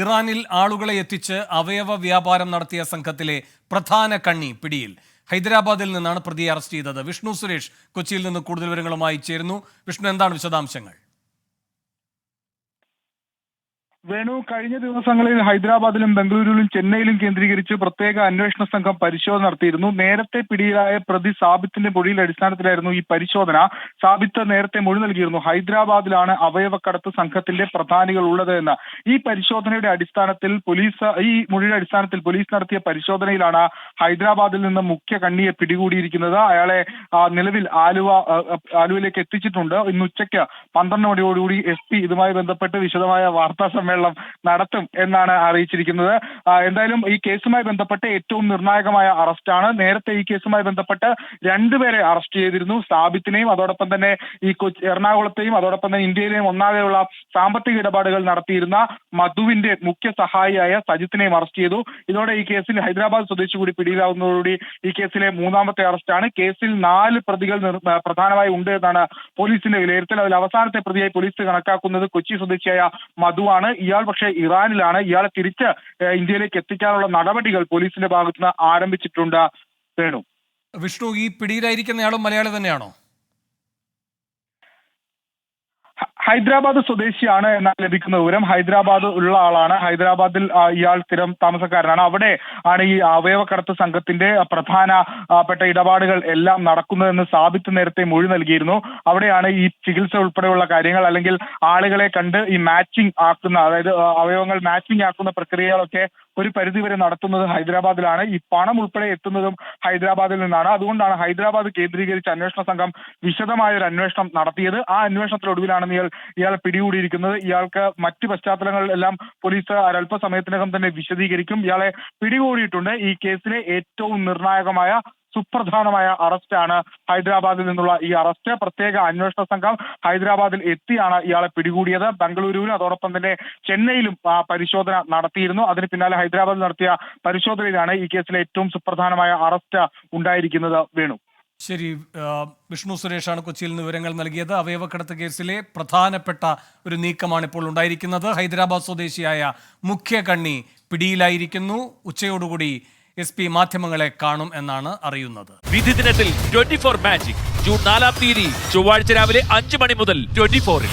ഇറാനിൽ ആളുകളെ എത്തിച്ച് അവയവ വ്യാപാരം നടത്തിയ സംഘത്തിലെ പ്രധാന കണ്ണി പിടിയിൽ. ഹൈദരാബാദിൽ നിന്നാണ് പ്രതിയെ അറസ്റ്റ് ചെയ്തത്. വിഷ്ണു സുരേഷ് കൊച്ചിയിൽ നിന്ന് കൂടുതൽ വിവരങ്ങളുമായി ചേരുന്നു. വിഷ്ണു എന്താണ് വിശദാംശങ്ങൾ? വേണു കഴിഞ്ഞ ദിവസങ്ങളിൽ ഹൈദരാബാദിലും ബംഗളൂരുവിലും ചെന്നൈയിലും കേന്ദ്രീകരിച്ച് പ്രത്യേക അന്വേഷണ സംഘം പരിശോധന നടത്തിയിരുന്നു. നേരത്തെ പിടിയിലായ പ്രതി സാബിത്തിന്റെ മൊഴിയുടെ അടിസ്ഥാനത്തിലായിരുന്നു ഈ പരിശോധന. സാബിത്ത് നേരത്തെ മൊഴി നൽകിയിരുന്നു. ഹൈദരാബാദിലാണ് അവയവക്കടത്ത് സംഘത്തിന്റെ പ്രധാനികൾ ഉള്ളത് എന്ന്. ഈ പരിശോധനയുടെ അടിസ്ഥാനത്തിൽ പോലീസ് ഈ മൊഴിയുടെ അടിസ്ഥാനത്തിൽ പോലീസ് നടത്തിയ പരിശോധനയിലാണ് ഹൈദരാബാദിൽ നിന്ന് മുഖ്യ കണ്ണിയെ പിടികൂടിയിരിക്കുന്നത്. അയാളെ നിലവിൽ ആലുവ ആലുവയിലേക്ക് എത്തിച്ചിട്ടുണ്ട്. ഇന്ന് ഉച്ചയ്ക്ക് പന്ത്രണ്ട് മണിയോടുകൂടി എസ് പി ഇതുമായി ബന്ധപ്പെട്ട് വിശദമായ വാർത്താ സമ്മേളനം നടത്തും എന്നാണ് അറിയിച്ചിരിക്കുന്നത്. എന്തായാലും ഈ കേസുമായി ബന്ധപ്പെട്ട് ഏറ്റവും നിർണായകമായ അറസ്റ്റാണ്. നേരത്തെ ഈ കേസുമായി ബന്ധപ്പെട്ട് രണ്ടുപേരെ അറസ്റ്റ് ചെയ്തിരുന്നു. സ്ഥാപിത്തിനെയും അതോടൊപ്പം തന്നെ ഈ കൊച്ചി എറണാകുളത്തെയും അതോടൊപ്പം തന്നെ ഇന്ത്യയിലെയും ഒന്നാകെയുള്ള സാമ്പത്തിക ഇടപാടുകൾ നടത്തിയിരുന്ന മധുവിന്റെ മുഖ്യ സഹായിയായ സജിത്തിനെയും അറസ്റ്റ് ചെയ്തു. ഇതോടെ ഈ കേസിൽ ഹൈദരാബാദ് സ്വദേശി കൂടി പിടിയിലാവുന്നതോടുകൂടി ഈ കേസിലെ മൂന്നാമത്തെ അറസ്റ്റാണ്. കേസിൽ നാല് പ്രതികൾ പ്രധാനമായി ഉണ്ട് എന്നാണ് പോലീസിന്റെ വിലയിരുത്തൽ. അതിൽ അവസാനത്തെ പ്രതിയായി പോലീസ് കണക്കാക്കുന്നത് കൊച്ചി സ്വദേശിയായ മധുവാണ്. ഇയാൾ പക്ഷേ ഇറാനിലാണ്. ഇയാളെ തിരിച്ച് ഇന്ത്യയിലേക്ക് എത്തിക്കാനുള്ള നടപടികൾ പോലീസിന്റെ ഭാഗത്തുനിന്ന് ആരംഭിച്ചിട്ടുണ്ട് വേണു വിഷ്ണു ഈ പിടിയിലായിരിക്കുന്നയാളും മലയാളി തന്നെയാണോ? ഹൈദരാബാദ് സ്വദേശിയാണ് എന്നാണ് ലഭിക്കുന്ന വിവരം ഹൈദരാബാദ് ഉള്ള ആളാണ്. ഹൈദരാബാദിൽ ഇയാൾ സ്ഥിരം താമസക്കാരനാണ്. അവിടെ ആണ് ഈ അവയവക്കടത്ത് സംഘത്തിന്റെ പ്രധാനപ്പെട്ട പ്രധാന പെട്ട ഇടപാടുകൾ എല്ലാം നടക്കുന്നതെന്ന് സാബിത്ത് നേരത്തെ മൊഴി നൽകിയിരുന്നു. അവിടെയാണ് ഈ ചികിത്സ ഉൾപ്പെടെയുള്ള കാര്യങ്ങൾ അല്ലെങ്കിൽ ആളുകളെ കണ്ട് ഈ മാച്ചിങ് ആക്കുന്ന അതായത് അവയവങ്ങൾ മാച്ചിങ് ആക്കുന്ന പ്രക്രിയകളൊക്കെ ഒരു പരിധി വരെ നടത്തുന്നത് ഹൈദരാബാദിലാണ്. ഈ പണം ഉൾപ്പെടെ എത്തുന്നതും ഹൈദരാബാദിൽ നിന്നാണ്. അതുകൊണ്ടാണ് ഹൈദരാബാദ് കേന്ദ്രീകരിച്ച് അന്വേഷണ സംഘം വിശദമായ ഒരു അന്വേഷണം നടത്തിയത്. ആ അന്വേഷണത്തിനൊടുവിലാണ് ഇയാൾ ഇയാൾ പിടികൂടിയിരിക്കുന്നത്. ഇയാൾക്ക് മറ്റ് പശ്ചാത്തലങ്ങളിലെല്ലാം പോലീസ് ഒരല്പസമയത്തിനകം തന്നെ വിശദീകരിക്കും. ഇയാളെ പിടികൂടിയിട്ടുണ്ട്. ഈ കേസിലെ ഏറ്റവും നിർണായകമായ സുപ്രധാനമായ അറസ്റ്റാണ് ഹൈദരാബാദിൽ നിന്നുള്ള ഈ അറസ്റ്റ്. പ്രത്യേക അന്വേഷണ സംഘം ഹൈദരാബാദിൽ എത്തിയാണ് ഇയാളെ പിടികൂടിയത്. ബംഗളൂരുവിലും അതോടൊപ്പം തന്നെ ചെന്നൈയിലും പരിശോധന നടത്തിയിരുന്നു. അതിന് പിന്നാലെ ഹൈദരാബാദിൽ നടത്തിയ പരിശോധനയിലാണ് ഈ കേസിലെ ഏറ്റവും സുപ്രധാനമായ അറസ്റ്റ് ഉണ്ടായിരിക്കുന്നത് വേണു. ശരി വിഷ്ണു സുരേഷാണ് കൊച്ചിയിൽ നിന്ന് വിവരങ്ങൾ നൽകിയത്. അവയവക്കടത്ത് കേസിലെ പ്രധാനപ്പെട്ട ഒരു നീക്കമാണ് ഇപ്പോൾ ഉണ്ടായിരിക്കുന്നത്. ഹൈദരാബാദ് സ്വദേശിയായ മുഖ്യ കണ്ണി പിടിയിലായിരിക്കുന്നു. ഉച്ചയോടുകൂടി എസ് പി മാധ്യമങ്ങളെ കാണും എന്നാണ് അറിയുന്നത്. വിധി ദിനത്തിൽ ട്വന്റി ഫോർ മാജിക്. ജൂൺ നാലാം തീയതി ചൊവ്വാഴ്ച രാവിലെ അഞ്ച് മണി മുതൽ ട്വന്റി ഫോറിൽ